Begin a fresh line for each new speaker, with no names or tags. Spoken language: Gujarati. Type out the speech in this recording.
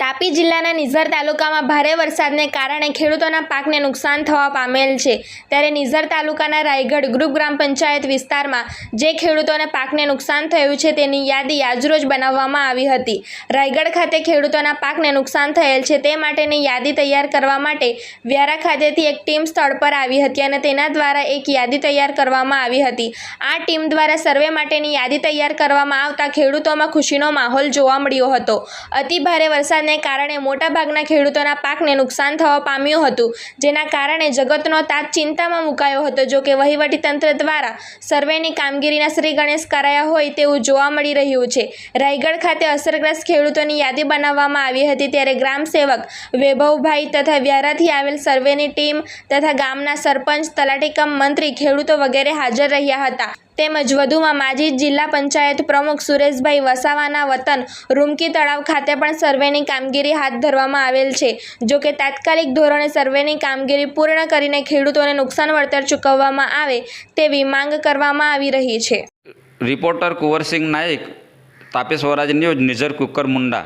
તાપી જિલ્લાના નિઝર તાલુકામાં ભારે વરસાદને કારણે ખેડૂતોના પાકને નુકસાન થવા પામેલ છે. ત્યારે નિઝર તાલુકાના રાયગઢ ગ્રુપ ગ્રામ પંચાયત વિસ્તારમાં જે ખેડૂતોને પાકને નુકસાન થયું છે તેની યાદી આજરોજ બનાવવામાં આવી હતી. રાયગઢ ખાતે ખેડૂતોના પાકને નુકસાન થયેલ છે તે માટેની યાદી તૈયાર કરવા માટે વ્યારા ખાતેથી એક ટીમ સ્થળ પર આવી હતી અને તેના દ્વારા એક યાદી તૈયાર કરવામાં આવી હતી. આ ટીમ દ્વારા સર્વે માટેની યાદી તૈયાર કરવામાં આવતા ખેડૂતોમાં ખુશીનો માહોલ જોવા મળ્યો હતો. અતિ ભારે વરસાદને કારણે મોટાભાગના ખેડૂતોના પાકને નુકસાન થવા પામ્યું હતું. જેના કારણે જગતનો તાત ચિંતામાં મુકાયો હતો. જો કે વહીવટીતંત્ર દ્વારા સર્વેની કામગીરીના શ્રી ગણેશ કરાયા હોય તેવું જોવા મળી રહ્યું છે. રાયગઢ ખાતે અસરગ્રસ્ત ખેડૂતોની યાદી બનાવવામાં આવી હતી ત્યારે ગ્રામ સેવક વૈભવભાઈ તથા વ્યારાથી આવેલ સર્વેની ટીમ તથા ગામના સરપંચ તલાટીકમ મંત્રી, ખેડૂતો વગેરે હાજર રહ્યા હતા. તેમજ વધુમાં માજી જિલ્લા પંચાયત પ્રમુખ સુરેશભાઈ વસાવાના વતન રૂમકી તળાવ ખાતે પણ સર્વેની કામગીરી હાથ ધરવામાં આવેલ છે. જો કે તાત્કાલિક ધોરણે સર્વેની કામગીરી પૂર્ણ કરીને ખેડૂતોને નુકસાન વળતર ચૂકવવામાં આવે તેવી માંગ કરવામાં આવી રહી છે.
Reporter Kunvarsinh Nayak, Tapi Swaraj news, Nizar Kukarmunda.